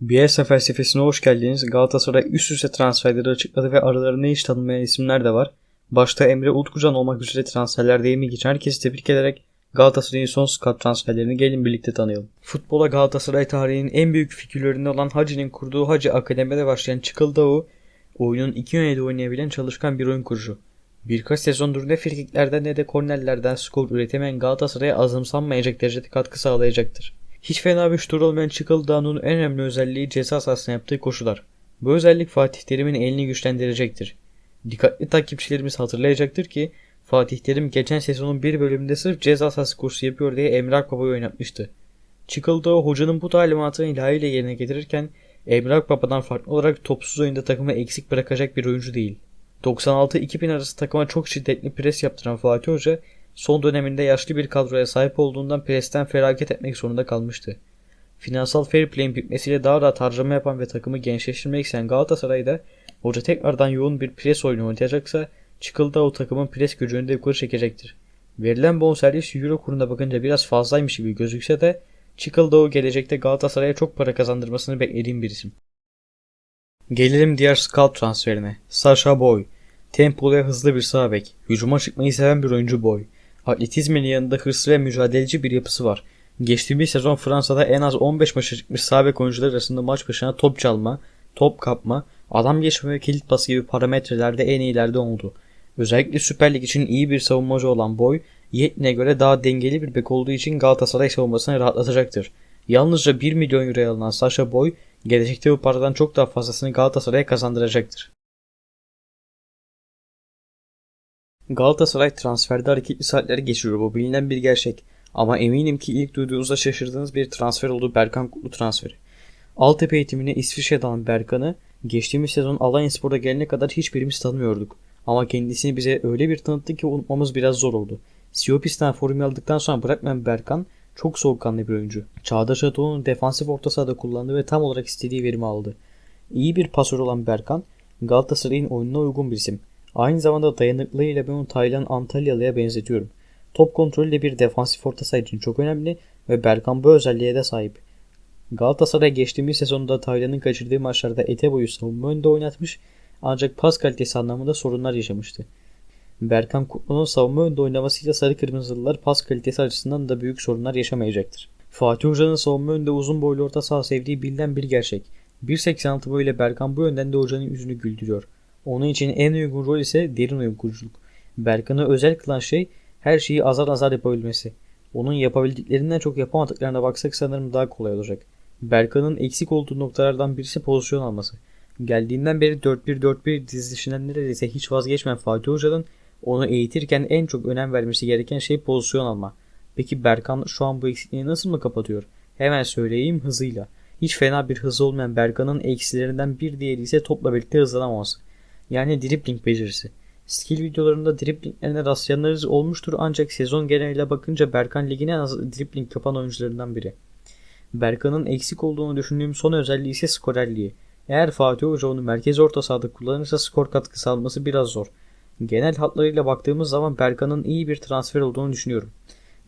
Bielsa felsefesine hoş geldiniz. Galatasaray üst üste transferleri açıkladı ve aralarında hiç tanınmayan isimler de var. Başta Emre Utkucan olmak üzere transferlerde emeği geçen herkesi tebrik ederek Galatasaray'ın son scout transferlerini gelin birlikte tanıyalım. Futbola Galatasaray tarihinin en büyük figürlerinden olan Hacı'nin kurduğu Hacı Akademi'de başlayan Çıkıldao, oyunun iki yönde oynayabilen çalışkan bir oyun kurucu. Birkaç sezondur ne frikiklerden ne de kornerlerden skor üretemeyen Galatasaray'a azımsanmayacak derecede katkı sağlayacaktır. Hiç fena bir şutur olmayan Çıkıldağ'ın en önemli özelliği ceza sahasına yaptığı koşular. Bu özellik Fatih Terim'in elini güçlendirecektir. Dikkatli takipçilerimiz hatırlayacaktır ki Fatih Terim geçen sezonun bir bölümünde sırf ceza sahası koşusu yapıyor diye Emre Akbaba'yı oynatmıştı. Çıkıldağ hocanın bu talimatını ilahiyle yerine getirirken Emre Akbaba'dan farklı olarak topsuz oyunda takımı eksik bırakacak bir oyuncu değil. 96-2000 arası takıma çok şiddetli pres yaptıran Fatih Hoca son döneminde yaşlı bir kadroya sahip olduğundan presten feragat etmek zorunda kalmıştı. Finansal fair play'in bitmesiyle daha rahat harcama yapan ve takımı gençleştirmek isteyen Galatasaray'da hoca tekrardan yoğun bir pres oyunu oynayacaksa çıkılda o takımın pres gücünü de yukarı çekecektir. Verilen bonservis euro kuruna bakınca biraz fazlaymış gibi gözükse de çıkılda o gelecekte Galatasaray'a çok para kazandırmasını beklediğim bir isim. Gelelim diğer scout transferine. Sasha Boy. Tempolu ve hızlı bir sağ bek. Hücuma çıkmayı seven bir oyuncu Boy. Atletizmin yanında hırslı ve mücadeleci bir yapısı var. Geçtiğimiz sezon Fransa'da en az 15 maça çıkmış sağ bek oyuncular arasında maç başına top çalma, top kapma, adam geçme ve kilit pası gibi parametrelerde en iyilerde oldu. Özellikle Süper Lig için iyi bir savunmacı olan Boy, Yetne göre daha dengeli bir bek olduğu için Galatasaray savunmasını rahatlatacaktır. Yalnızca 1 milyon euroya alınan Sasha Boy, gelecekte bu paradan çok daha fazlasını Galatasaray'a kazandıracaktır. Galatasaray transferde hareketli saatleri geçiriyor bu bilinen bir gerçek. Ama eminim ki ilk duyduğunuzda şaşırdığınız bir transfer oldu Berkan Kutlu transferi. Altepe eğitimine İsviçre'de alan Berkan'ı geçtiğimiz sezon Alanyaspor'a gelene kadar hiçbirimiz tanımıyorduk. Ama kendisini bize öyle bir tanıttı ki unutmamız biraz zor oldu. Siopis'ten formu aldıktan sonra bırakmayan Berkan çok soğukkanlı bir oyuncu. Çağdaş Atoğlu'nun defansif orta sahada kullandı ve tam olarak istediği verimi aldı. İyi bir pasör olan Berkan Galatasaray'ın oyununa uygun bir isim. Aynı zamanda dayanıklılığıyla ben onu Taylan Antalyalı'ya benzetiyorum. Top kontrolü de bir defansif orta saha için çok önemli ve Berkan bu özelliğe de sahip. Galatasaray geçtiğimiz sezonda Taylan'ın kaçırdığı maçlarda ete boyu savunma önünde oynatmış ancak pas kalitesi anlamında sorunlar yaşamıştı. Berkan Kutlu'nun savunma önünde oynamasıyla sarı kırmızılılar pas kalitesi açısından da büyük sorunlar yaşamayacak Fatih Hoca'nın savunma önünde uzun boylu orta saha sevdiği bilinen bir gerçek. 1.86 boyuyla Berkan bu yönden de hocanın yüzünü güldürüyor. Onun için en uygun rol ise derin oyun kuruculuk. Berkan'ı özel kılan şey her şeyi azar azar yapabilmesi. Onun yapabildiklerinden çok yapamadıklarına baksak sanırım daha kolay olacak. Berkan'ın eksik olduğu noktalardan birisi pozisyon alması. Geldiğinden beri 4-1-4-1 dizilişinden neredeyse hiç vazgeçmeyen Fatih Hoca'nın onu eğitirken en çok önem vermesi gereken şey pozisyon alma. Peki Berkan şu an bu eksikliği nasıl mı kapatıyor? Hemen söyleyeyim hızıyla. Hiç fena bir hızı olmayan Berkan'ın eksilerinden bir diğeri ise topla birlikte hızlanamaması. Yani dribbling becerisi. Skill videolarında driblinglerine rastlayanlarınız olmuştur ancak sezon geneliyle bakınca Berkan ligine en az dribbling yapan oyuncularından biri. Berkan'ın eksik olduğunu düşündüğüm son özelliği ise skorerliği. Eğer Fatih Hoca onu merkez orta sahada kullanırsa skor katkısı alması biraz zor. Genel hatlarıyla baktığımız zaman Berkan'ın iyi bir transfer olduğunu düşünüyorum.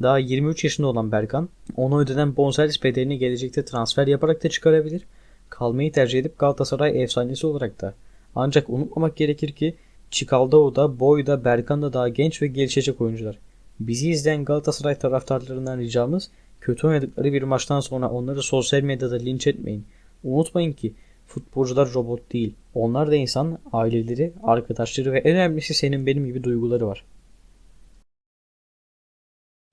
Daha 23 yaşında olan Berkan, ona ödenen bonservis bedelini gelecekte transfer yaparak da çıkarabilir. Kalmayı tercih edip Galatasaray efsanesi olarak da ancak unutmamak gerekir ki Çikaldao da Boy da Berkan da daha genç ve gelişecek oyuncular. Bizi izleyen Galatasaray taraftarlarından ricamız kötü oynadıkları bir maçtan sonra onları sosyal medyada linç etmeyin. Unutmayın ki futbolcular robot değil. Onlar da insan, aileleri, arkadaşları ve en önemlisi senin benim gibi duyguları var.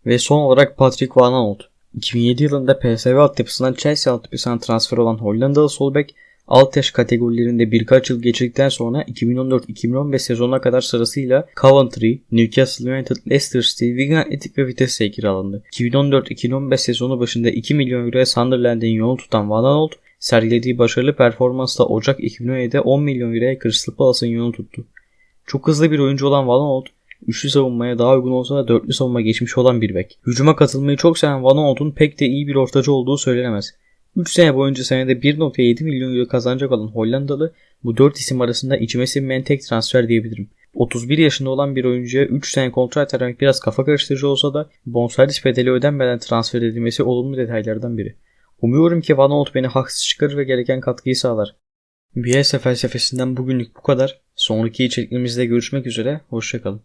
Ve son olarak Patrick Van Aanholt. 2007 yılında PSV altyapısından Chelsea altyapısına transfer olan Hollandalı sol bek alt yaş kategorilerinde birkaç yıl geçirdikten sonra 2014-2015 sezonuna kadar sırasıyla Coventry, Newcastle United, Leicester City, Wigan Athletic ve Vitesse'ye kiralandı. 2014-2015 sezonu başında 2 milyon euroya Sunderland'in yolunu tutan Van Aanholt, sergilediği başarılı performansla Ocak 2017'de 10 milyon euroya Crystal Palace'ın yolunu tuttu. Çok hızlı bir oyuncu olan Van Aanholt, üçlü savunmaya daha uygun olsa da dörtlü savunma geçmiş olan bir bek. Hücuma katılmayı çok seven Van Aanholt'un pek de iyi bir ortacı olduğu söylenemez. 3 sene boyunca senede 1.7 milyon euro kazanacak olan Hollandalı bu 4 isim arasında içime sinmeyen tek transfer diyebilirim. 31 yaşında olan bir oyuncuya 3 sene kontrat vermek biraz kafa karıştırıcı olsa da bonservis bedeli ödenmeden transfer edilmesi olumlu detaylardan biri. Umuyorum ki Van Olt beni haksız çıkarır ve gereken katkıyı sağlar. Bielsa felsefesinden bugünlük bu kadar. Sonraki içeriklerimizde görüşmek üzere. Hoşçakalın.